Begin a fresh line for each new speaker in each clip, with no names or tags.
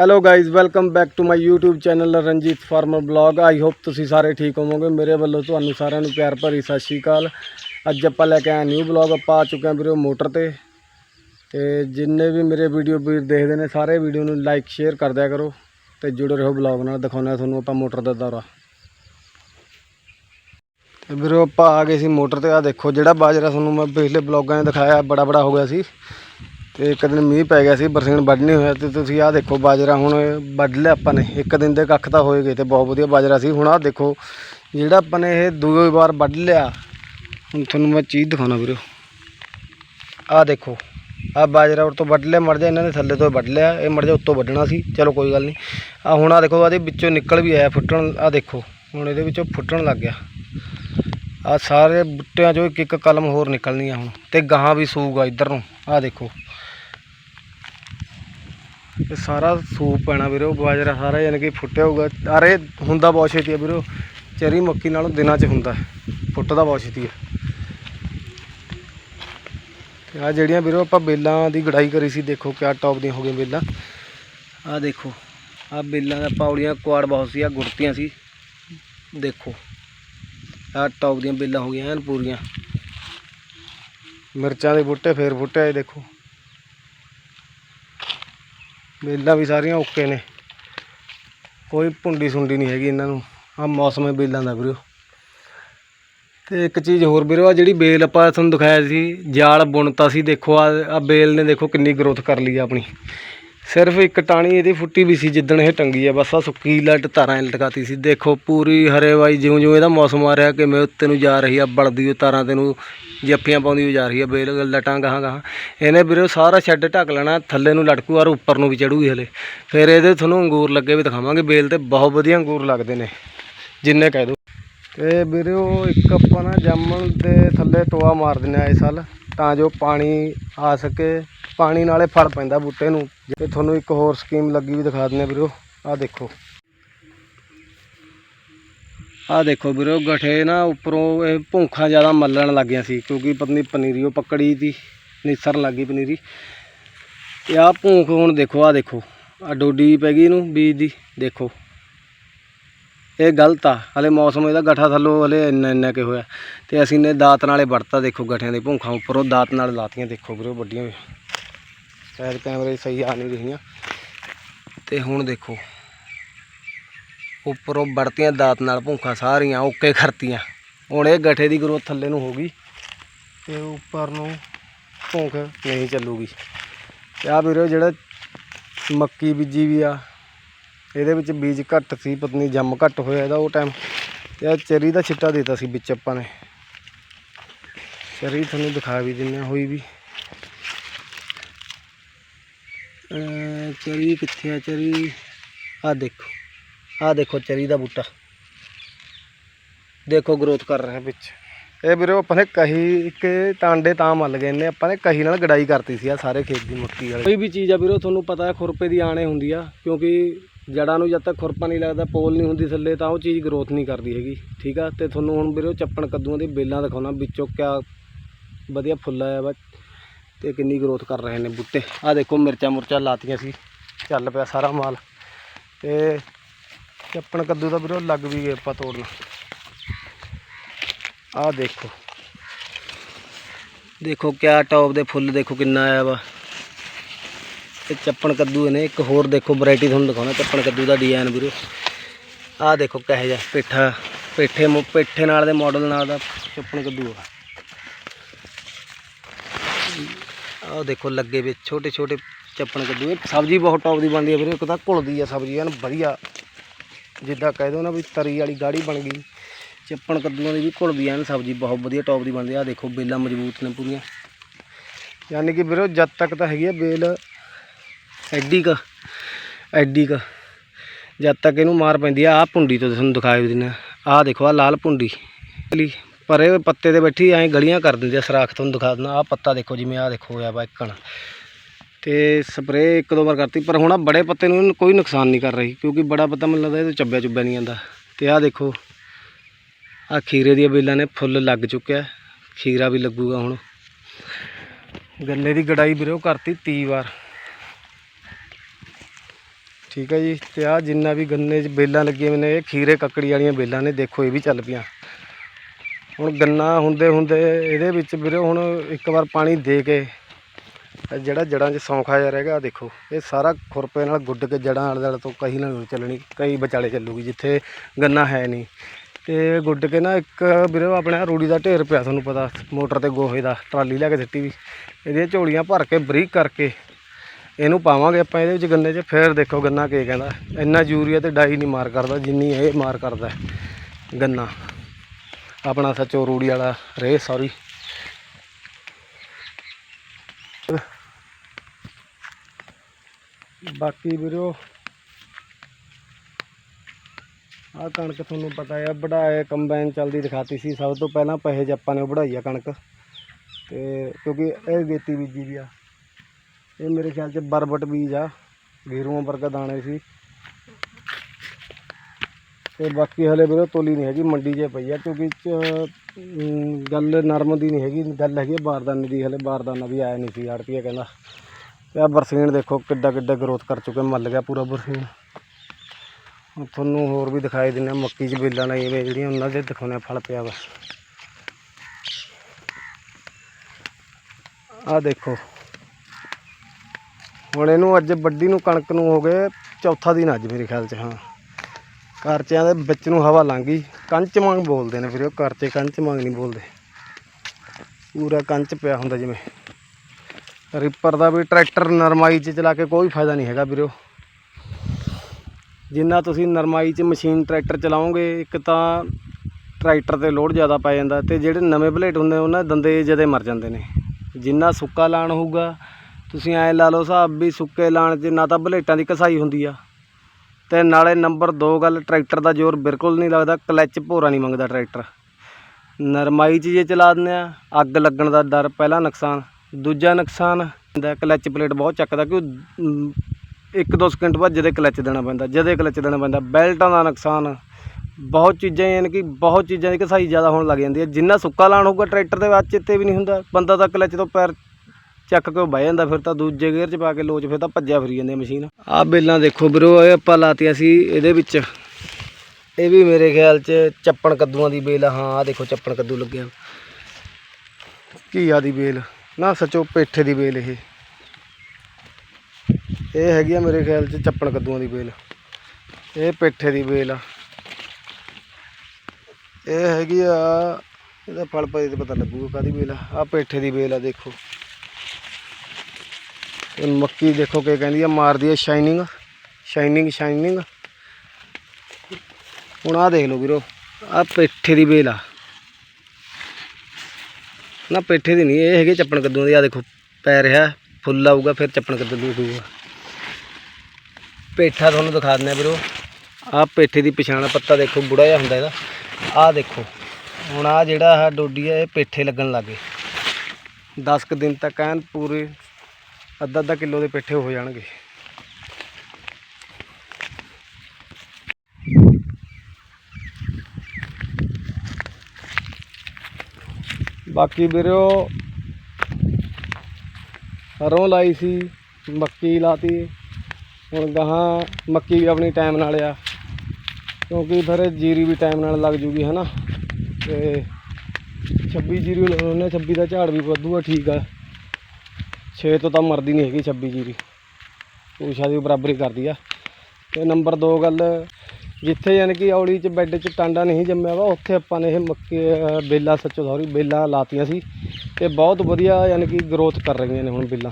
Hello guys welcome back to my YouTube channel Ranjit farmer blog I hope ਤੁਸੀਂ ਸਾਰੇ ਠੀਕ ਹੋਵੋਗੇ। ਮੇਰੇ ਵੱਲੋਂ ਤੁਹਾਨੂੰ ਸਾਰਿਆਂ ਨੂੰ ਪਿਆਰ ਭਰੀ ਸਤਿ ਸ਼੍ਰੀ ਅਕਾਲ। ਅੱਜ ਆਪਾਂ ਲੈ ਕੇ ਆਏ ਨਿਊ ਬਲੌਗ ਆਪਾਂ ਆ ਚੁੱਕੇ ਹਾਂ ਵੀਰੋ ਮੋਟਰ ਤੇ। ਤੇ ਜਿੰਨੇ ਵੀ ਮੇਰੇ ਵੀਡੀਓ ਵੀਰ ਦੇਖਦੇ ਨੇ, ਸਾਰੇ ਵੀਡੀਓ ਨੂੰ ਲਾਈਕ ਸ਼ੇਅਰ ਕਰ ਦਿਆ ਕਰੋ। ਤੇ ਜੁੜੇ ਰਹੋ ਬਲੌਗ ਨਾਲ। ਦਿਖਾਉਂਦੇ ਹਾਂ ਤੁਹਾਨੂੰ ਆਪਾਂ ਮੋਟਰ ਦਾ ਦੌਰਾ। ਤੇ ਵੀਰੋ ਆਪਾਂ ਆ ਗਏ ਸੀ ਮੋਟਰ ਤੇ। ਆ ਦੇਖੋ, ਜਿਹੜਾ ਬਾਜਰਾ ਤੁਹਾਨੂੰ ਮੈਂ ਪਿਛਲੇ ਬਲੌਗਾਂ 'ਚ ਦਿਖਾਇਆ ਬੜਾ ਬੜਾ ਹੋ ਗਿਆ ਸੀ। ਤੇ ਇੱਕ ਦਿਨ ਮੀਂਹ ਪੈ ਗਿਆ ਸੀ, ਬਰਸੀਨ ਵੱਢਣੀ ਨਹੀਂ ਹੋਇਆ ਤੇ ਤੁਸੀਂ ਆਹ ਦੇਖੋ ਬਾਜਰਾ ਹੁਣ ਵੱਢ ਲਿਆ ਆਪਾਂ ਨੇ, ਇੱਕ ਦਿਨ ਦੇ ਕੱਖ ਤਾਂ ਹੋਏ ਗਏ ਤੇ ਬਹੁਤ ਵਧੀਆ ਬਾਜਰਾ ਸੀ। ਹੁਣ ਆਹ ਦੇਖੋ, ਜਿਹੜਾ ਆਪਾਂ ਨੇ ਇਹ ਦੂਜੀ ਵਾਰ ਵੱਢ ਲਿਆ, ਹੁਣ ਤੁਹਾਨੂੰ ਮੈਂ ਚੀਜ਼ ਦਿਖਾਉਣਾ ਵੀਰੋ। ਆਹ ਦੇਖੋ, ਆਹ ਬਾਜਰਾ ਉਰ ਤੋਂ ਵੱਢ ਲਿਆ ਮੜ ਜਾ ਇਹਨਾਂ ਨੇ ਥੱਲੇ ਤੋਂ ਵੱਢ ਲਿਆ, ਇਹ ਮੜ ਜਾ ਉੱਤੋਂ ਵੱਢਣਾ ਸੀ, ਚਲੋ ਕੋਈ ਗੱਲ ਨਹੀਂ। ਆ ਹੁਣ ਆਹ ਦੇਖੋ ਆਦੇ ਵਿੱਚੋਂ ਨਿਕਲ ਵੀ ਆਇਆ ਫੁੱਟਣ, ਆਹ ਦੇਖੋ, ਹੁਣ ਇਹਦੇ ਵਿੱਚੋਂ ਫੁੱਟਣ ਲੱਗ ਗਿਆ। ਆ ਸਾਰੇ ਬੁੱਟਿਆਂ ਚੋਂ ਇੱਕ ਇੱਕ ਕਲਮ ਹੋਰ ਨਿਕਲਣੀ ਆ ਹੁਣ, ਤੇ ਗਾਹਾਂ ਵੀ ਸੂਗਾ ਇੱਧਰ ਨੂੰ, ਆਹ ਦੇਖੋ। ਇਹ ਸਾਰਾ ਸੂਪ ਪੈਣਾ ਵੀਰੋ, ਬਾਜਰਾ ਸਾਰਾ ਯਾਨੀ ਕਿ ਫੁੱਟਿਆ ਹੋਊਗਾ। ਅਰੇ, ਹੁੰਦਾ ਬਹੁਤ ਛੇਤੀ ਆ ਵੀਰੋ। ਚਰੀ ਮੱਕੀ ਨਾਲੋਂ ਦਿਨਾਂ 'ਚ ਹੁੰਦਾ। ਫੁੱਟਦਾ ਬਹੁਤ ਛੇਤੀ ਹੈ ਤੇ ਆ ਜਿਹੜੀਆਂ ਵੀਰੋ ਆਪਾਂ ਬੇਲਾਂ ਦੀ ਗੜਾਈ ਕਰੀ ਸੀ, ਦੇਖੋ ਕਿਆ ਟੌਪ ਦੀਆਂ ਹੋ ਗਈਆਂ ਬੇਲਾਂ। ਆ ਦੇਖੋ ਆ ਬੇਲਾਂ ਦਾ ਪੌੜੀਆਂ ਕੁਆੜ ਬਹੁਤ ਸੀ ਆ ਗੁੜਤੀਆਂ ਸੀ। ਦੇਖੋ ਆ ਟੌਪ ਦੀਆਂ ਬੇਲਾਂ ਹੋ ਗਈਆਂ ਐਨ ਪੂਰੀਆਂ। ਮਿਰਚਾਂ ਦੇ ਬੂਟੇ ਫੇਰ ਫੁੱਟੇ ਆਏ, ਦੇਖੋ। ਬੇਲਾਂ ਵੀ ਸਾਰੀਆਂ ਓਕੇ ਨੇ। ਕੋਈ ਭੁੰਡੀ ਸੁੰਡੀ ਨਹੀਂ ਹੈਗੀ ਇਹਨਾਂ ਨੂੰ। ਆ ਮੌਸਮ ਹੈ ਬੇਲਾਂ ਦਾ ਵੀਰੋ। ਤੇ ਇੱਕ ਚੀਜ਼ ਹੋਰ ਵੀਰੋ ਆ ਜਿਹੜੀ ਬੇਲ ਆਪਾਂ ਤੁਹਾਨੂੰ ਦਿਖਾਇਆ ਸੀ, ਜਾਲ ਬੁਣਤਾ ਸੀ, ਦੇਖੋ ਆ ਆ ਬੇਲ ਨੇ ਦੇਖੋ ਕਿੰਨੀ ਗਰੋਥ ਕਰ ਲਈ ਆ ਆਪਣੀ। ਸਿਰਫ ਇੱਕ ਟਾਣੀ ਇਹਦੀ ਫੁੱਟੀ ਵੀ ਸੀ ਜਿੱਦਣ ਇਹ ਟੰਗੀ ਆ, ਬਸ ਆ ਸੁੱਕੀ ਲੱਟ ਤਾਰਾਂ ਲਟਕਾਤੀ ਸੀ। ਦੇਖੋ ਪੂਰੀ ਹਰੇਵਾਈ ਜਿਉਂ ਜਿਉਂ ਇਹਦਾ ਮੌਸਮ ਆ ਰਿਹਾ, ਕਿਵੇਂ ਉੱਤੇ ਨੂੰ ਜਾ ਰਹੀ ਆ, ਬਲਦੀ ਉਹ ਤਾਰਾਂ ਤੈਨੂੰ ਜੱਫੀਆਂ ਪਾਉਂਦੀ ਹੋਈ ਜਾ ਰਹੀ ਹੈ, ਬੇਲ ਲਟਾਂ ਗਾਹਾਂ ਗਾਹਾਂ। ਇਹਨੇ ਵੀਰੇ ਸਾਰਾ ਸ਼ੈੱਡ ਢੱਕ ਲੈਣਾ, ਥੱਲੇ ਨੂੰ ਲਟਕੂ ਔਰ ਉੱਪਰ ਨੂੰ ਵੀ ਚੜੂਗੀ ਹਲੇ। ਫਿਰ ਇਹਦੇ ਤੁਹਾਨੂੰ ਅੰਗੂਰ ਲੱਗੇ ਵੀ ਦਿਖਾਵਾਂਗੇ, ਬੇਲ ਤੇ ਬਹੁਤ ਵਧੀਆ ਅੰਗੂਰ ਲੱਗਦੇ ਨੇ, ਜਿੰਨੇ ਕਹਿ ਦੋ। ਤੇ ਵੀਰੇ ਉਹ ਇੱਕ ਆਪਾਂ ਨਾ ਜਾਮਣ ਦੇ ਥੱਲੇ ਟੋਆ ਮਾਰ ਦਿੰਦੇ ਆ ਇਸ ਸਾਲ, ਤਾਂ ਜੋ ਪਾਣੀ ਆ ਸਕੇ, ਪਾਣੀ ਨਾਲੇ ਫਲ ਪੈਂਦਾ ਬੂਟੇ ਨੂੰ। ਤੇ ਤੁਹਾਨੂੰ ਇੱਕ ਹੋਰ ਸਕੀਮ ਲੱਗੀ ਵੀ ਦਿਖਾ ਦਿੰਦੇ ਆ ਵੀਰੋ, ਆਹ ਦੇਖੋ। ਆਹ ਦੇਖੋ ਵੀਰੋ, ਗਠੇ ਨਾ ਉੱਪਰੋਂ ਇਹ ਭੁੰਖਾਂ ਜ਼ਿਆਦਾ ਮੱਲਣ ਲੱਗ ਗਿਆ ਸੀ, ਕਿਉਂਕਿ ਪਤਨੀ ਪਨੀਰੀ ਉਹ ਪਕੜੀ ਦੀ, ਨਿਸਰਨ ਲੱਗ ਗਈ ਪਨੀਰੀ। ਤੇ ਆਹ ਭੁੰਖ ਹੁਣ ਦੇਖੋ ਆਹ ਦੇਖੋ, ਆ ਡੋਡੀ ਪੈ ਗਈ ਇਹਨੂੰ ਬੀਜ ਦੀ, ਦੇਖੋ। ਇਹ ਗਲਤ ਆ, ਹਲੇ ਮੌਸਮ ਇਹਦਾ ਗਠਾ ਥੱਲੋਂ ਹਲੇ ਇੰਨਾ ਇੰਨਾ ਕਿ ਹੋਇਆ। ਤੇ ਅਸੀਂ ਨੇ ਦਾਤ ਨਾਲੇ ਵੜਤਾ ਦੇਖੋ ਗਠਿਆਂ ਦੇ ਭੁੰਖਾਂ ਉੱਪਰੋਂ, ਦਾਤ ਨਾਲ ਲਾਤੀਆਂ ਦੇਖੋ ਵੀਰੋ ਵੱਡੀਆਂ। ਵੀ ਸ਼ਾਇਦ ਕੈਮਰੇ ਸਹੀ ਆ ਨਹੀਂ ਰਹੀਆਂ। ਤੇ ਹੁਣ ਦੇਖੋ। ਉੱਪਰੋਂ ਵੜਤੀਆਂ, ਦਾਤ ਨਾਲ ਭੁੰਖਾਂ ਸਾਰੀਆਂ ਓਕੇ ਖਰਤੀਆਂ ਹੁਣ ਇਹ ਗਠੇ ਦੀ ਗਰੋਥ ਥੱਲੇ ਨੂੰ ਹੋ ਗਈ ਤੇ ਉੱਪਰ ਨੂੰ ਭੁੰਖ ਨਹੀਂ ਚੱਲੂਗੀ। ਤੇ ਆ ਵੀਰੋ ਜਿਹੜਾ ਮੱਕੀ ਬੀਜੀ ਵੀ ਆ, ਇਹਦੇ ਵਿੱਚ ਬੀਜ ਘੱਟ ਸੀ, ਪਤਨੀ ਜੰਮ ਘੱਟ ਹੋਇਆ ਇਹਦਾ ਉਹ ਟਾਈਮ ਤੇ ਆ ਚਰੀ ਦਾ ਛਿੱਟਾ ਦਿੱਤਾ ਸੀ ਵਿੱਚ ਆਪਾਂ ਨੇ। ਚਰੀ ਤੁਹਾਨੂੰ ਦਿਖਾ ਵੀ ਦਿੰਨੇ ਆ ਹੋਈ ਵੀ। ਚਰੀ ਕਿੱਥੇ ਆ, ਚਰੀ? ਆ ਦੇਖੋ। ਆਹ ਦੇਖੋ ਚਰੀ ਦਾ ਬੂਟਾ। ਦੇਖੋ ਗਰੋਥ ਕਰ ਰਿਹਾ ਵਿੱਚ ਇਹ ਵੀਰੋ ਆਪਾਂ ਨੇ ਕਹੀ ਇੱਕ ਟਾਂਡੇ ਤਾਂ ਮੱਲ ਗਏ ਨੇ, ਆਪਾਂ ਨੇ ਕਹੀ ਨਾਲ ਗੜਾਈ ਕਰਤੀ ਸੀ ਆ ਸਾਰੇ ਖੇਤ ਦੀ ਮੱਕੀ ਵਾਲੀ। ਕੋਈ ਵੀ ਚੀਜ਼ ਆ ਵੀਰੋ, ਤੁਹਾਨੂੰ ਪਤਾ ਹੈ ਖੁਰਪੇ ਦੀ ਆਣੇ ਹੁੰਦੀ ਆ, ਕਿਉਂਕਿ ਜੜਾਂ ਨੂੰ ਜਦ ਤੱਕ ਖੁਰਪਾ ਨਹੀਂ ਲੱਗਦਾ, ਪੋਲ ਨਹੀਂ ਹੁੰਦੀ ਥੱਲੇ, ਤਾਂ ਉਹ ਚੀਜ਼ ਗਰੋਥ ਨਹੀਂ ਕਰਦੀ ਹੈਗੀ, ਠੀਕ ਆ? ਤੇ ਤੁਹਾਨੂੰ ਹੁਣ ਵੀਰੋ ਚੱਪਣ ਕੱਦੂਆਂ ਦੀ ਬੇਲਾਂ ਦਿਖਾਉਣਾ, ਵਿੱਚੋਂ ਕਿਆ ਵਧੀਆ ਫੁੱਲ ਆਇਆ ਵਾ, ਤੇ ਕਿੰਨੀ ਗਰੋਥ ਕਰ ਰਹੇ ਨੇ ਬੂਟੇ। ਆ ਦੇਖੋ ਮਿਰਚਾਂ ਮੁਰਚਾਂ ਲਾਤੀਆਂ ਸੀ, ਚੱਲ ਪਿਆ ਸਾਰਾ ਮਾਲ। ਤੇ ਚੱਪਣ ਕੱਦੂ ਦਾ ਵੀਰੋ ਲੱਗ ਵੀ ਗਏ ਆਪਾਂ ਤੋੜਨ। ਆਹ ਦੇਖੋ। ਦੇਖੋ ਕਿਆ ਟੌਪ ਦੇ ਫੁੱਲ ਦੇਖੋ ਕਿੰਨਾ ਆਇਆ ਵਾ। ਇਹ ਚੱਪਣ ਕੱਦੂ ਨੇ, ਇੱਕ ਹੋਰ ਦੇਖੋ ਵੈਰਾਈਟੀ ਤੁਹਾਨੂੰ ਦਿਖਾਉਣਾ ਚੱਪਣ ਕੱਦੂ ਦਾ ਡਿਜ਼ਾਈਨ ਵੀਰੋ। ਆਹ ਦੇਖੋ ਕਿਹੋ ਜਿਹਾ ਪੇਠਾ, ਪੇਠੇ ਮੁ- ਪੇਠੇ ਨਾਲ ਦੇ ਮਾਡਲ ਨਾਲ ਦਾ ਚੱਪਣ ਕੱਦੂ ਆ। ਆਹ ਦੇਖੋ ਲੱਗੇ ਵਿੱਚ ਛੋਟੇ ਛੋਟੇ ਚੱਪਣ ਕੱਦੂ। ਇਹ ਸਬਜ਼ੀ ਬਹੁਤ ਟੌਪ ਦੀ ਬਣਦੀ ਹੈ ਵੀਰੇ, ਇੱਕ ਤਾਂ ਘੁਲਦੀ ਆ ਸਬਜ਼ੀ, ਐਨ ਵਧੀਆ। ਜਿੱਦਾਂ ਕਹਿ ਦੋ ਨਾ ਵੀ ਤਰੀ ਵਾਲੀ ਗਾੜੀ ਬਣ ਗਈ। ਚੱਪਣ ਕੱਦੂਆਂ ਦੀ ਵੀ ਘੁਲ ਵੀ ਐਨ ਸਬਜ਼ੀ ਬਹੁਤ ਵਧੀਆ ਟੌਪ ਦੀ ਬਣਦੀ ਆ। ਆਹ ਦੇਖੋ ਬੇਲਾਂ ਮਜ਼ਬੂਤ ਨੇ ਪੂਰੀਆਂ। ਯਾਨੀ ਕਿ ਵੀਰੋ ਜਦ ਤੱਕ ਤਾਂ ਹੈਗੀ ਆ ਬੇਲ ਐਡੀ ਕ ਐਡੀ ਕ ਜਦ ਤੱਕ ਇਹਨੂੰ ਮਾਰ ਪੈਂਦੀ ਆ, ਆਹ ਪੁੰਡੀ ਤੋਂ ਤੁਹਾਨੂੰ ਦਿਖਾਏ ਵੀ ਦਿੰਦੇ ਆਹ ਦੇਖੋ ਆ ਲਾਲ ਪੁੰਡੀ ਪਰ ਇਹ ਪੱਤੇ ਤੇ ਬੈਠੀ ਐਂ ਗਲੀਆਂ ਕਰ ਦਿੰਦੀ ਆ, ਸਰਾਖ ਤੁਹਾਨੂੰ ਦਿਖਾ ਦਿੰਦਾ। ਆਹ ਪੱਤਾ ਦੇਖੋ ਜਿਵੇਂ ਆਹ ਦੇਖੋ ਹੋਇਆ ਵਾ ਇੱਕਣ। ਤੇ ਸਪਰੇਅ ਇੱਕ ਦੋ ਵਾਰ ਕਰਤੀ, ਪਰ ਹੁਣ ਆਹ ਬੜੇ ਪੱਤੇ ਨੂੰ ਕੋਈ ਨੁਕਸਾਨ ਨਹੀਂ ਕਰ ਰਹੀ, ਕਿਉਂਕਿ ਬੜਾ ਪੱਤਾ ਮੈਨੂੰ ਲੱਗਦਾ ਇਹ ਤੋਂ ਚੱਬਿਆ ਚੁੱਬਿਆ ਨਹੀਂ ਜਾਂਦਾ। ਤੇ ਆਹ ਦੇਖੋ, ਆਹ ਖੀਰੇ ਦੀਆਂ ਬੇਲਾਂ ਨੇ, ਫੁੱਲ ਲੱਗ ਚੁੱਕਿਆ, ਖੀਰਾ ਵੀ ਲੱਗੂਗਾ ਹੁਣ। ਗੰਨੇ ਦੀ ਗੜਾਈ ਵੀਰੋ ਕਰਤੀ 30 ਵਾਰ। ਠੀਕ ਹੈ ਜੀ, ਤੇ ਆ ਜਿੰਨਾ ਵੀ ਗੰਨੇ 'ਚ ਬੇਲਾਂ ਲੱਗੀਆਂ ਹੋਈਆਂ ਨੇ, ਇਹ ਖੀਰੇ ਕੱਕੜੀ ਵਾਲੀਆਂ ਬੇਲਾਂ ਨੇ, ਦੇਖੋ ਇਹ ਵੀ ਚੱਲ ਪਈਆਂ। ਹੁਣ ਗੰਨਾ ਹੁੰਦੇ ਹੁੰਦੇ ਇਹਦੇ ਵਿੱਚ ਵੀਰੇ ਹੁਣ ਇੱਕ ਵਾਰ ਪਾਣੀ ਦੇ ਕੇ ਇਹ ਜਿਹੜਾ ਜੜਾਂ 'ਚ ਸੌਂਖਾ ਜਿਹਾ ਰਹਿ ਗਿਆ ਆਹ ਦੇਖੋ। ਇਹ ਸਾਰਾ ਖੁਰਪੇ ਨਾਲ ਗੁੱਡ ਕੇ ਜੜਾਂ ਆਲੇ ਦੁਆਲੇ ਤੋਂ ਕਹੀ ਨਾਲ ਚੱਲਣੀ, ਕਈ ਵਿਚਾਲੇ ਚੱਲੂਗੀ, ਜਿੱਥੇ ਗੰਨਾ ਹੈ ਨਹੀਂ। ਤੇ ਗੁੱਡ ਕੇ ਨਾ ਇੱਕ ਵੀਰੇ ਉਹ ਆਪਣੇ ਰੂੜੀ ਦਾ ਢੇਰ ਪਿਆ ਤੁਹਾਨੂੰ ਪਤਾ, ਮੋਟਰ ਤੇ ਗੋਹੇ ਦਾ, ਟਰਾਲੀ ਲੈ ਕੇ ਸਿੱਟੀ ਵੀ। ਇਹਦੀਆਂ ਝੋਲੀਆਂ ਭਰ ਕੇ, ਬਰੀਕ ਕਰਕੇ ਇਹਨੂੰ ਪਾਵਾਂਗੇ ਆਪਾਂ, ਇਹਦੇ ਵਿੱਚ ਗੰਨੇ 'ਚ। ਫੇਰ ਦੇਖੋ ਗੰਨਾ ਕੀ ਕਹਿੰਦਾ, ਇੰਨਾ ਯੂਰੀਆ ਤੇ ਡਾਈ ਨਹੀਂ ਮਾਰ ਕਰਦਾ, ਜਿੰਨੀ ਇਹ ਮਾਰ ਕਰਦਾ ਗੰਨਾ। ਆਪਣਾ ਸੱਚੋ ਰੂੜੀ ਵਾਲਾ ਰੇ ਸੌਰੀ ਬਾਕੀ ਵੀਰੋ ਆ ਕਣਕ ਤੁਹਾਨੂੰ ਪਤਾ ਹੈ ਵਢਾਏ ਕੰਬਾਈਨ ਚਲਦੀ ਦਿਖਾਤੀ ਸੀ। ਸਭ ਤੋਂ ਪਹਿਲਾਂ ਪੈਸੇ 'ਚ ਆਪਾਂ ਨੇ ਵਢਾਈ ਆ ਕਣਕ। ਤੇ ਕਿਉਂਕਿ ਇਹ ਗੇਤੀ ਬੀਜੀ ਵੀ ਆ। ਇਹ ਮੇਰੇ ਖਿਆਲ 'ਚ ਬਰਬਟ ਬੀਜ ਆ। ਗੇਰੂਆਂ ਵਰਗਾ ਦਾਣੇ ਸੀ। ਤੇ ਬਾਕੀ ਹਲੇ ਵੀਰੋ ਤੋਲੀ ਨਹੀਂ ਹੈਗੀ, ਮੰਡੀ 'ਚ ਪਈ ਆ। ਕਿਉਂਕਿ ਗੱਲ ਨਰਮ ਦੀ ਨਹੀਂ ਹੈਗੀ। ਗੱਲ ਹੈਗੀ ਆ ਬਾਰਦਾਨੇ ਦੀ, ਹਲੇ ਬਾਰਦਾਨਾ ਵੀ ਆਇਆ ਨਹੀਂ ਸੀ। ਆੜਤੀਆ ਕਹਿੰਦਾ ਤੇ ਬਰਸੀਨ ਦੇਖੋ ਕਿੱਡਾ ਕਿੱਡਾ ਗਰੋਥ ਕਰ ਚੁੱਕਿਆ ਮੱਲ ਗਿਆ ਪੂਰਾ ਬਰਸੀਨ। ਤੁਹਾਨੂੰ ਹੋਰ ਵੀ ਦਿਖਾਈ ਦਿੰਦੇ ਆ ਮੱਕੀ 'ਚ ਬੇਲਾਂ ਲਾਈਆਂ ਹੋਈਆਂ ਜਿਹੜੀਆਂ, ਉਹਨਾਂ ਦੇ ਦਿਖਾਉਂਦੇ ਆ ਫਲ ਪਿਆ ਵਾ। ਆ ਦੇਖੋ। ਹੁਣ ਇਹਨੂੰ ਅੱਜ ਵੱਡੀ ਨੂੰ ਕਣਕ ਨੂੰ ਹੋ ਗਏ ਚੌਥਾ ਦਿਨ ਅੱਜ ਮੇਰੇ ਖਿਆਲ 'ਚ, ਹਾਂ। ਕਰਚਿਆਂ ਦੇ ਵਿੱਚ ਨੂੰ ਹਵਾ ਲੰਘ ਗਈ। ਕੰਚ ਵਾਂਗ ਬੋਲਦੇ ਨੇ ਫਿਰ ਉਹ ਕਰਚੇ ਕੰਚ ਵਾਂਗ ਨਹੀਂ ਬੋਲਦੇ। ਪੂਰਾ ਕੰਚ ਪਿਆ ਹੁੰਦਾ ਜਿਵੇਂ। ਰਿਪਰ ਦਾ ਵੀ ਟਰੈਕਟਰ ਨਰਮਾਈ 'ਚ ਚਲਾ ਕੇ ਕੋਈ ਫਾਇਦਾ ਨਹੀਂ ਹੈਗਾ ਵੀਰੋ। ਜਿੰਨਾ ਤੁਸੀਂ ਨਰਮਾਈ 'ਚ ਮਸ਼ੀਨ ਟਰੈਕਟਰ ਚਲਾਓਗੇ, ਇੱਕ ਤਾਂ ਟਰੈਕਟਰ ਤੇ ਲੋਡ ਜ਼ਿਆਦਾ ਪੈ ਜਾਂਦਾ ਤੇ ਜਿਹੜੇ ਨਵੇਂ ਬਲੇਟ ਹੁੰਦੇ ਉਹਨਾਂ ਦੰਦੇ ਜਦੇ ਮਰ ਜਾਂਦੇ ਨੇ। ਜਿੰਨਾ ਸੁੱਕਾ ਲਾਣ ਹੋਊਗਾ, ਤੁਸੀਂ ਐਂ ਲਾ ਲਓ ਹਿਸਾਬ ਵੀ ਸੁੱਕੇ ਲਾਣ 'ਚ ਨਾ ਤਾਂ ਬਲੇਟਾਂ ਦੀ ਕਸਾਈ ਹੁੰਦੀ ਆ। ਤੇ ਨਾਲੇ ਨੰਬਰ 2 ਗੱਲ ਟਰੈਕਟਰ ਦਾ ਜ਼ੋਰ ਬਿਲਕੁਲ ਨਹੀਂ ਲੱਗਦਾ ਕਲੱਚ ਭੋਰਾ ਨਹੀਂ ਮੰਗਦਾ ਟਰੈਕਟਰ ਨਰਮਾਈ 'ਚ ਜੇ ਚਲਾ ਦਿੰਦੇ ਆ, ਅੱਗ ਲੱਗਣ ਦਾ ਡਰ ਪਹਿਲਾ ਨੁਕਸਾਨ। ਦੂਜਾ ਨੁਕਸਾਨ ਹੁੰਦਾ ਕਲੱਚ ਪਲੇਟ ਬਹੁਤ ਚੱਕਦਾ ਕਿ ਇੱਕ ਦੋ ਸਕਿੰਟ ਬਾਅਦ ਜਦੇ ਕਲੱਚ ਦੇਣਾ ਪੈਂਦਾ ਜਦੇ ਕਲੱਚ ਦੇਣਾ ਪੈਂਦਾ, ਬੈਲਟਾਂ ਦਾ ਨੁਕਸਾਨ ਬਹੁਤ ਚੀਜ਼ਾਂ ਯਾਨੀ ਕਿ ਬਹੁਤ ਚੀਜ਼ਾਂ ਦੀ ਕਸਾਈ ਜ਼ਿਆਦਾ ਹੋਣ ਲੱਗ ਜਾਂਦੀ ਹੈ, ਜਿੰਨਾ ਸੁੱਕਾ ਲਾਣ ਹੋਊਗਾ ਟਰੈਕਟਰ ਦੇ ਬਾਅਦ ਚਿੱਤੇ ਵੀ ਨਹੀਂ ਹੁੰਦਾ, ਬੰਦਾ ਤਾਂ ਕਲੱਚ ਤੋਂ ਪੈਰ ਚੱਕ ਕੇ ਬਹਿ ਜਾਂਦਾ ਫਿਰ ਤਾਂ ਦੂਜੇ ਗੇਅਰ 'ਚ ਪਾ ਕੇ ਲੋਚ ਫਿਰ ਤਾਂ ਭੱਜਿਆ ਫਿਰੀ ਜਾਂਦੀ ਮਸ਼ੀਨ। ਆਹ ਬੇਲਾਂ ਦੇਖੋ ਵੀਰੋ, ਇਹ ਆਪਾਂ ਲਾਤੀਆਂ ਸੀ ਇਹਦੇ ਵਿੱਚ। ਇਹ ਵੀ ਮੇਰੇ ਖਿਆਲ 'ਚ ਚੱਪਣ ਕੱਦੂਆਂ ਦੀ ਬੇਲ ਹਾਂ, ਆਹ ਦੇਖੋ ਚੱਪਣ ਕੱਦੂ ਲੱਗਿਆ। ਘੀਆ ਦੀ ਬੇਲ? ਨਾ ਸੱਚੋ ਪੇਠੇ ਦੀ ਬੇਲ ਇਹ। ਇਹ ਹੈਗੀ ਆ ਮੇਰੇ ਖਿਆਲ 'ਚ ਚੱਪਣ ਕੱਦੂਆਂ ਦੀ ਬੇਲ ਇਹ ਪੇਠੇ ਦੀ ਬੇਲ ਆ। ਇਹ ਹੈਗੀ ਆ, ਇਹਦਾ ਫਲ ਪਏ ਤੇ ਪਤਾ ਲੱਗੂਗਾ ਕਾਦੀ ਬੇਲ ਆ। ਆ ਪੇਠੇ ਦੀ ਬੇਲ ਆ, ਦੇਖੋ। ਇਹ ਮੱਕੀ ਦੇਖੋ ਕਿ ਕਹਿੰਦੀ ਆ, ਮਾਰਦੀ ਆ ਸ਼ਾਈਨਿੰਗ ਸ਼ਾਈਨਿੰਗ ਸ਼ਾਈਨਿੰਗ ਹੁਣ ਆ ਦੇਖ ਲਓ ਵੀਰੋ ਆ ਪੇਠੇ ਦੀ ਬੇਲ ਆ। ਨਾ ਪੇਠੇ ਦੀ ਨਹੀਂ, ਇਹ ਹੈਗੇ ਚੱਪਣ ਕੱਦੂ ਦੀ ਆ ਦੇਖੋ, ਪੈ ਰਿਹਾ, ਫੁੱਲ ਆਊਗਾ, ਫਿਰ ਚੱਪਣ ਕੱਦੂ ਵੀ ਹੋਊਗਾ। ਪੇਠਾ ਤੁਹਾਨੂੰ ਦਿਖਾ ਦਿੰਦੇ ਆ ਵੀਰੋ। ਆ ਪੇਠੇ ਦੀ ਪਛਾਣ, ਪੱਤਾ ਦੇਖੋ, ਬੁੜਾ ਜਿਹਾ ਹੁੰਦਾ ਇਹਦਾ। ਆ ਦੇਖੋ, ਹੁਣ ਆ ਜਿਹੜਾ ਆ ਡੋਡੀ ਆ, ਇਹ ਪੇਠੇ ਲੱਗਣ ਲੱਗੇ 10 ਕੁ ਦਿਨ ਤੱਕ ਐਨ ਪੂਰੇ ਅੱਧਾ ਅੱਧਾ ਕਿਲੋ ਦੇ ਪੇਠੇ ਹੋ ਜਾਣਗੇ। ਬਾਕੀ ਵੀਰੋ, ਸਰੋਂ ਲਾਈ ਸੀ, ਮੱਕੀ ਲਾਤੀ। ਹੁਣ ਗਾਹਾਂ ਮੱਕੀ ਵੀ ਆਪਣੀ ਟਾਈਮ ਨਾਲ ਆ। ਕਿਉਂਕਿ ਫਿਰ ਜੀਰੀ ਵੀ ਟਾਈਮ ਨਾਲ ਲੱਗ ਜੂਗੀ, ਹਨਾ? ਤੇ 26 ਜੀਰੀ ਉਹਨੇ 26 ਦਾ ਝਾੜ ਵੀ ਵਧੂਗਾ ਠੀਕ ਆ। 6 ਤੋਂ ਤਾਂ ਮਰਦੀ ਨਹੀਂ ਹੈਗੀ 26 ਜੀਰੀ। ਊਸ਼ਾ ਦੀ ਬਰਾਬਰੀ ਕਰਦੀ ਆ। ਤੇ ਨੰਬਰ 2 ਗੱਲ ਜਿੱਥੇ ਯਾਨੀ ਕਿ ਔਲੀ ਚ ਬੈੱਡ ਚ ਟਾਂਡਾ ਨਹੀਂ ਜੰਮਿਆ ਵਾ, ਉੱਥੇ ਆਪਾਂ ਨੇ ਇਹ ਮੱਕੀ, ਅਹ, ਬੇਲਾਂ ਸੱਚੋ ਸੌਰੀ, ਬੇਲਾਂ ਲਾਤੀਆਂ ਸੀ। ਤੇ ਬਹੁਤ ਵਧੀਆ ਯਾਨੀ ਕਿ ਗਰੋਥ ਕਰ ਰਹੀਆਂ ਨੇ ਹੁਣ ਬੇਲਾਂ।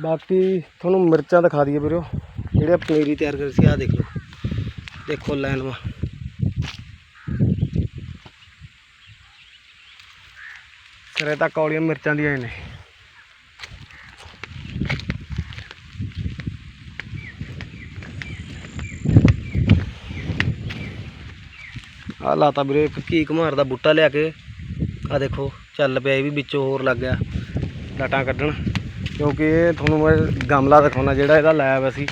ਬਾਕੀ ਤੁਹਾਨੂੰ ਮਿਰਚਾਂ ਦਿਖਾ ਦਈਏ ਵੀਰੋ, ਜਿਹੜੇ ਪਨੀਰੀ ਤਿਆਰ ਕਰੀ ਸੀ, ਆਹ ਦੇਖ ਲਓ। ਦੇਖੋ ਲਾਈਨ ਵਾ। ਸਿਰੇ ਤੱਕ ਕੌਲੀਆਂ ਮਿਰਚਾਂ ਦੀਆਂ ਹੀ ਨੇ। ਆ ਲਾਤਾ ਵੀਰੇ, ਇੱਕ ਘੀ ਘਮਾਰ ਦਾ ਬੂਟਾ ਲਿਆ ਕੇ। ਆ ਦੇਖੋ, ਚੱਲ ਪਿਆ ਇਹ ਵੀ ਵਿੱਚੋਂ ਹੋਰ ਲੱਗ ਗਿਆ ਡਾਟਾ ਕੱਢਣ। ਕਿਉਂਕਿ ਇਹ ਤੁਹਾਨੂੰ ਮੈਂ ਗਮਲਾ ਦਿਖਾਉਣਾ, ਜਿਹੜਾ ਇਹਦਾ ਲਾਇਆ ਵਾ ਸੀ।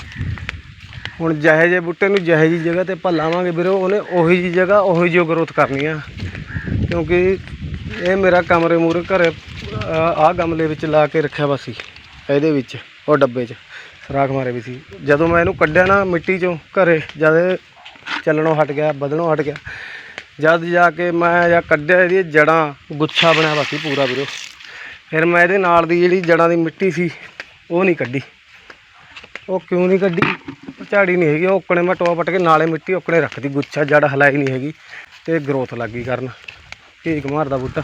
ਹੁਣ ਜਿਹੇ ਜਿਹੇ ਬੂਟੇ ਨੂੰ ਜਿਹੇ ਜੀ ਜਗ੍ਹਾ ਤੇ ਆਪਾਂ ਲਾਵਾਂਗੇ ਵੀਰੇ, ਉਹਨੇ ਉਹੀ ਜੀ ਜਗ੍ਹਾ, ਉਹੀ ਜਿਹੀ ਗਰੋਥ ਕਰਨੀ ਆ। ਕਿਉਂਕਿ ਇਹ ਮੇਰਾ ਕਮਰੇ ਮੂਰੇ ਘਰੇ ਆਹ ਗਮਲੇ ਵਿੱਚ ਲਾ ਕੇ ਰੱਖਿਆ ਵਾ ਸੀ, ਇਹਦੇ ਵਿੱਚ, ਉਹ ਡੱਬੇ 'ਚ ਸੁਰਾਖ ਮਾਰੇ ਵੀ ਸੀ। ਜਦੋਂ ਮੈਂ ਇਹਨੂੰ ਕੱਢਿਆ ਨਾ ਮਿੱਟੀ ਚੋਂ ਘਰੇ, ਜਦ ਚੱਲਣੋਂ ਹਟ ਗਿਆ, ਵਧਣੋਂ ਹਟ ਗਿਆ ਜਦ ਜਾ ਕੇ ਮੈਂ ਜਾਂ ਕੱਢਿਆ ਇਹਦੀ ਜੜਾਂ, ਗੁੱਛਾ ਬਣਿਆ ਵਾ ਸੀ ਪੂਰਾ ਵੀਰੋ। ਫਿਰ ਮੈਂ ਇਹਦੇ ਨਾਲ ਦੀ ਜਿਹੜੀ ਜੜਾਂ ਦੀ ਮਿੱਟੀ ਸੀ, ਉਹ ਨਹੀਂ ਕੱਢੀ। ਉਹ ਕਿਉਂ ਨਹੀਂ ਕੱਢੀ? ਝਾੜੀ ਨਹੀਂ ਹੈਗੀ, ਉਹ ਉੱਕਣੇ ਮੈਂ ਟੋਆ ਪੱਟ ਕੇ ਨਾਲੇ ਮਿੱਟੀ ਉੱਕਣੇ ਰੱਖਦੀ ਗੁੱਛਾ, ਜੜ ਹਲਾਈ ਨਹੀਂ ਹੈਗੀ ਤੇ ਗਰੋਥ ਲੱਗੀ ਕਰਨ। ਢੀਕ ਮਾਰਦਾ ਬੂਟਾ।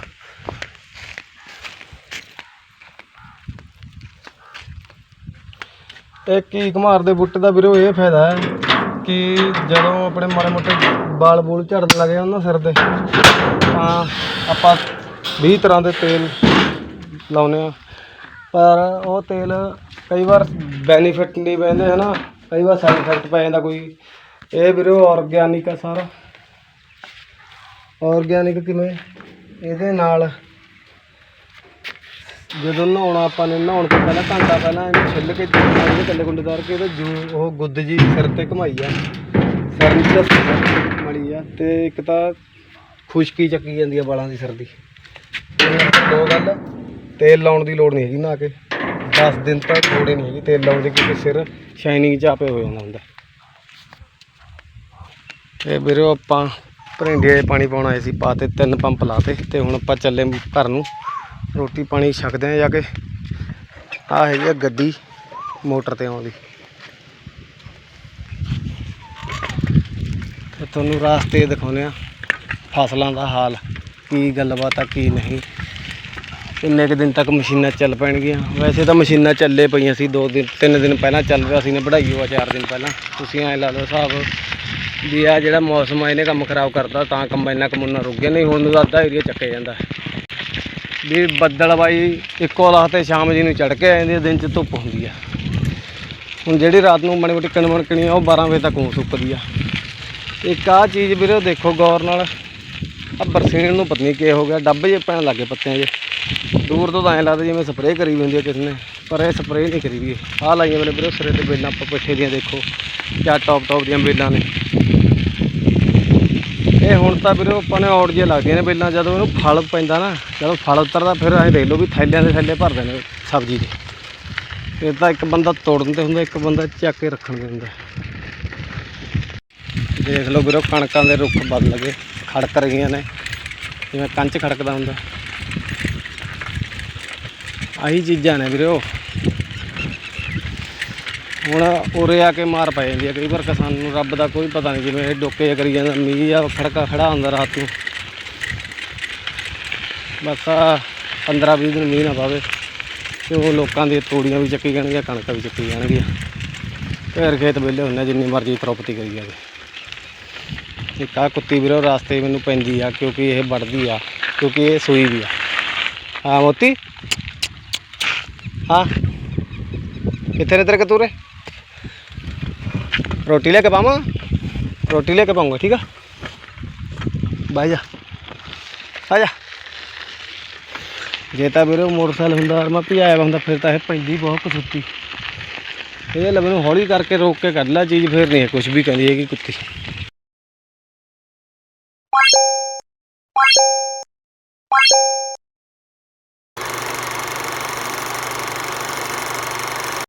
ਇਹ ਕੀ ਘਮਾਰ ਦੇ ਬੂਟੇ ਦਾ ਵੀਰੋ, ਇਹ ਫਾਇਦਾ ਹੈ। ਕਿ ਜਦੋਂ ਆਪਣੇ ਮਾੜੇ ਮੋਟੇ ਵਾਲ ਬੂਲ ਝੜਨ ਲੱਗੇ ਉਹਨਾਂ ਸਿਰ ਦੇ ਤਾਂ ਆਪਾਂ 20 ਤਰ੍ਹਾਂ ਦੇ ਤੇਲ ਲਾਉਨੇ ਆ ਪਰ ਉਹ ਤੇਲ ਕਈ ਵਾਰ ਬੈਨੀਫਿਟ ਨਹੀਂ ਪੈਂਦੇ ਹਨਾ ਕਈ ਵਾਰ ਸਾਈਡ ਇਫੈਕਟ ਪੈ ਜਾਂਦਾ ਕੋਈ। ਇਹ ਵੀਰੋ ਆਰਗੈਨਿਕ ਆ ਸਾਰਾ। ਆਰਗੈਨਿਕ ਕਿਵੇਂ? ਇਹਦੇ ਨਾਲ ਜਦੋਂ ਨਹਾਉਣਾ ਆਪਾਂ ਨੇ, ਨਹਾਉਣ ਤੋਂ ਪਹਿਲਾਂ ਘੰਟਾ ਪਹਿਲਾਂ ਇਹਨੂੰ ਛਿੱਲ ਕੇ ਪਾਣੀ ਕੱਲੇ ਕੁੰਡੇ ਤਾਰ ਕੇ ਉਹਦੇ ਜੂ ਉਹ ਗੁੱਦ ਜੀ ਸਿਰ ਤੇ ਘਮਾਈ ਆ। ਸਿਰ ਵਿੱਚ ਤਾਂ ਮਲੀ ਆ। ਤੇ ਇੱਕ ਤਾਂ ਖੁਸ਼ਕੀ ਚੱਕੀ ਜਾਂਦੀ ਆ ਵਾਲਾਂ ਦੀ ਸਿਰ ਦੀ। ਦੋ ਗੱਲ, ਤੇਲ ਲਾਉਣ ਦੀ ਲੋੜ ਨਹੀਂ ਹੈਗੀ ਨਾ ਕੇ। 10 ਦਿਨ ਤੱਕ ਥੋੜੇ ਨਹੀਂ ਹੈਗੀ ਤੇਲ ਲਾਉਣ ਦੀ, ਕਿਉਂਕਿ ਸਿਰ ਸ਼ਾਈਨਿੰਗ ਚ ਆਪੇ ਹੋ ਜਾਂਦਾ ਹੁੰਦਾ। ਤੇ ਵੀਰੋ ਆਪਾਂ ਭਰਿੰਡੇ ਦੇ ਪਾਣੀ ਪਾਉਣ ਆਏ ਸੀ ਪਾਤੇ ਤਿੰਨ ਪੰਪ ਲਾਤੇ ਤੇ ਹੁਣ ਆਪਾਂ ਚੱਲੇ ਘਰ ਨੂੰ। ਰੋਟੀ ਪਾਣੀ ਛਕਦੇ ਆ ਜਾ ਕੇ। ਆ ਹੈਗੀ ਆ ਗੱਡੀ ਮੋਟਰ ਤੇ ਆਉਂਦੀ। ਤੇ ਤੁਹਾਨੂੰ ਰਾਸਤੇ ਦਿਖਾਉਂਦੇ ਆ ਫਸਲਾਂ ਦਾ ਹਾਲ, ਕੀ ਗੱਲਬਾਤ ਆ, ਕੀ ਨਹੀਂ। ਇੰਨੇ ਕੁ ਦਿਨ ਤੱਕ ਮਸ਼ੀਨਾਂ ਚੱਲ ਪੈਣਗੀਆਂ। ਵੈਸੇ ਤਾਂ ਮਸ਼ੀਨਾਂ ਚੱਲੇ ਪਈਆਂ ਸੀ ਦੋ ਦਿਨ, ਤਿੰਨ ਦਿਨ ਪਹਿਲਾਂ ਚੱਲ ਰਿਹਾ ਸੀ ਨੇ ਵਧਾਈ ਹੋਆ ਚਾਰ ਦਿਨ ਪਹਿਲਾਂ। ਤੁਸੀਂ ਐ ਲਾ ਲਓ ਹਿਸਾਬ ਵੀ ਆ ਜਿਹੜਾ ਮੌਸਮ ਆ, ਇਹਨੇ ਕੰਮ ਖਰਾਬ ਕਰਦਾ ਤਾਂ ਕੰਬਾਈਨਾਂ ਕਮੁੰਨਾ ਰੁਕ ਗਿਆ, ਨਹੀਂ ਹੁਣ ਨੂੰ ਅੱਧਾ ਏਰੀਆ ਚੱਕਿਆ ਜਾਂਦਾ। ਵੀ ਬੱਦਲ ਬਾਈ ਇੱਕੋ ਲਾਹ ਤੇ ਸ਼ਾਮ ਜੀ ਨੂੰ ਚੜ ਕੇ ਆ ਜਾਂਦੀ ਹੈ, ਦਿਨ ਚ ਧੁੱਪ ਹੁੰਦੀ ਆ। ਹੁਣ ਜਿਹੜੀ ਰਾਤ ਨੂੰ ਮਾੜੀ ਮੋਟੀ ਕਣਮਣਕਣੀ ਆ, ਉਹ 12 ਵਜੇ ਤੱਕ ਉਹ ਸੁੱਕਦੀ ਆ। ਇੱਕ ਆ ਚੀਜ਼ ਵੀਰੇ ਦੇਖੋ ਗੌਰ ਨਾਲ। ਆ ਬਰਸੀਨ ਨੂੰ ਪਤਨੀ ਨਹੀਂ ਕੀ ਹੋ ਗਿਆ, ਡੱਬ ਜੇ ਪੈਣ ਲੱਗੇ ਪੱਤਿਆਂ 'ਚ ਦੂਰ ਤੋਂ ਤਾਂ ਐਂ ਲੱਗਦਾ ਜਿਵੇਂ ਸਪਰੇਅ ਕਰੀ ਵੀ ਹੁੰਦੀ ਆ ਕਿਸੇ ਨੇ, ਪਰ ਇਹ ਸਪਰੇਅ ਨਹੀਂ ਕਰੀ ਵੀ। ਆਹ ਲਾਈਆਂ ਮੇਰੇ ਵੀਰੋ ਸਿਰੇ ਤੇ ਬੇਲਾਂ, ਆਪਾਂ ਪਿੱਠੇ ਦੀਆਂ ਦੇਖੋ, ਕਿਆ ਟੌਪ ਟੌਪ ਦੀਆਂ ਬੇਲਾਂ ਨੇ। ਇਹ ਹੁਣ ਤਾਂ ਵੀਰੋ ਆਪਾਂ ਨੇ ਔੜ ਜੇ ਲੱਗਦੀਆਂ ਨੇ ਪਹਿਲਾਂ ਜਦੋਂ ਇਹਨੂੰ ਫਲ ਪੈਂਦਾ ਨਾ, ਜਦੋਂ ਫਲ ਉਤਰਦਾ ਫਿਰ ਐਂ ਦੇਖ ਲਓ ਵੀ ਥੈਲਿਆਂ ਦੇ ਥੈਲੇ ਭਰਦੇ ਨੇ ਸਬਜ਼ੀ ਦੇ। ਇਹ ਤਾਂ ਇੱਕ ਬੰਦਾ ਤੋੜਨ ਤੇ ਹੁੰਦਾ, ਇੱਕ ਬੰਦਾ ਚੱਕ ਕੇ ਰੱਖਣ ਦੇ ਹੁੰਦਾ। ਦੇਖ ਲਓ ਵੀਰੋ ਕਣਕਾਂ ਦੇ ਰੁੱਖ ਬਦਲ ਗਏ ਖੜਕ ਰਹੀਆਂ ਨੇ, ਜਿਵੇਂ ਕੰਚ ਖੜਕਦਾ ਹੁੰਦਾ। ਆਹੀ ਚੀਜ਼ਾਂ ਨੇ ਵੀਰੋ। ਹੁਣ ਉਰੇ ਆ ਕੇ ਮਾਰ ਪੈ ਜਾਂਦੀ ਆ। ਕਈ ਵਾਰ ਕਿਸਾਨ ਨੂੰ ਰੱਬ ਦਾ ਕੋਈ ਪਤਾ ਨਹੀਂ ਜਿਵੇਂ ਇਹ ਡੋਕੇ ਜਿਹਾ ਕਰੀ ਜਾਂਦਾ, ਮੀਂਹ ਆ ਖੜਕਾ ਖੜਾ ਹੁੰਦਾ ਰਾਤ ਨੂੰ। ਬਸ ਆ 15 20 ਦਿਨ ਮੀਂਹ ਨਾ ਪਾਵੇ ਤੇ ਉਹ ਲੋਕਾਂ ਦੀਆਂ ਤੂੜੀਆਂ ਵੀ ਚੱਕੀ ਜਾਣਗੀਆਂ, ਕਣਕਾਂ ਵੀ ਚੱਕੀ ਜਾਣਗੀਆਂ। ਘਰ ਖੇਤ ਵਿਹਲੇ ਹੁੰਦੇ ਜਿੰਨੀ ਮਰਜ਼ੀ ਪ੍ਰੋਪਰਟੀ ਕਰੀ ਜਾਵੇ। ਇੱਕ ਆਹ ਕੁੱਤੀ ਵੀਰੋ, ਰਾਸਤੇ ਮੈਨੂੰ ਪੈਂਦੀ ਆ, ਕਿਉਂਕਿ ਇਹ ਵੜਦੀ ਆ, ਕਿਉਂਕਿ ਇਹ ਸੂਈ ਵੀ ਆ। ਹਾਂ ਮੋਤੀ। ਹਾਂ। ਕਿੱਥੇ ਨੇ ਤੇਰੇ ਕਤੂਰੇ? ਰੋਟੀ ਲੈ ਕੇ ਪਾਵਾਂ ਰੋਟੀ ਲੈ ਕੇ ਪਾਉਂਗਾ ਠੀਕ ਆ ਬਾਈ ਜਾ ਆ ਜਾ ਜੇ ਤਾਂ ਵੀਰੇ ਮੋਟਰਸਾਈਕਲ ਹੁੰਦਾ ਔਰ ਮੈਂ ਭਜਾਇਆ ਵਾ ਹੁੰਦਾ ਫਿਰ ਤਾਂ ਇਹ ਪੈਂਦੀ ਬਹੁਤ ਕਸੁੱਤੀ ਇਹ ਲੈ ਮੈਨੂੰ ਹੌਲੀ ਕਰਕੇ ਰੋਕ ਕੇ ਕੱਢ ਲੈ ਚੀਜ਼ ਫਿਰ ਨਹੀਂ ਕੁਝ ਵੀ ਕਹਿੰਦੀ ਹੈਗੀ ਕੁੱਤੀ